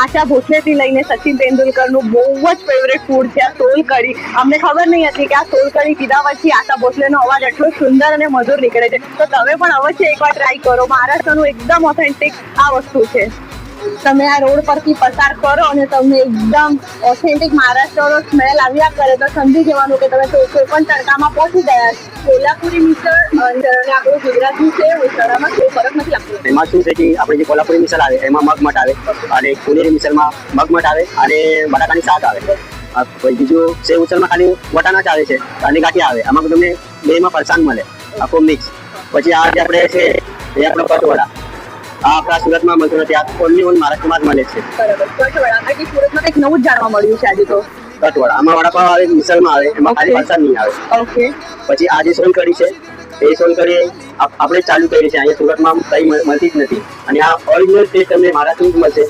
આશા ભોસલેથી લઈને સચિન તેંડુલકરનું બહુ જ ફેવરેટ ફૂડ છે, આ સોલ કઢી અમને ખબર નહીં હતી કે આ સોલ કઢી પીધા પછી આશા ભોસલેનો અવાજ એટલો સુંદર અને મધુર નીકળે છે. તો તમે પણ અવશ્ય એકવાર ટ્રાય કરો. મહારાષ્ટ્રનું એકદમ ઓથેન્ટિક આ વસ્તુ છે. તમે આ રોડ પરથી પસાર કરો અને તમને એકદમ ઓથેન્ટિક મહારાષ્ટ્રનો સ્મેલ આવ્યા કરે તો સમજી જવાનું કે તમે કોઈ પણ તડકામાં પહોંચી ગયા. કોલ્હાપુરી મિસળ અને ફરક નથી એમાં શું છે આપણે જે કોલ્હાપુરી મિસળ આવે, એમાં મગમટ આવે, અને પુનેરી મિસળમાં મગમટ આવે, અને બટાકાની શાક આવે. બીજું સેવ ઉસળમાં ખાલી વટાણા જ આવે છે, અને ગાંઠી આવે. આમાં તમને બેમાં ફરસાણ મળે, આખો મિક્સ પછી આ જે આપણે છે, એ આપણો આ આપણા સુરતમાં મળતું નથી. આ ઓનલી ઓન મહારાષ્ટ્રમાં જ મળે છે. બરાબર. સુરતમાં કંઈક નવું જ જાણવા મળ્યું છે આજે તો. કટવડા આમાં વડાપાવ આવે મિસલમાં આવે એમાં ખાલી. ફરસાણ નહીં આવે. ઓકે પછી આજે જે સોનકઢી છે. એ સોનકઢી આપ- આપણે ચાલુ કરી છે. અહીંયા સુરતમાં કઈ મળતી જ નથી. અને આ ઓરિજિનલ ટેસ્ટ તમને મહારાષ્ટ્રમાં મળશે.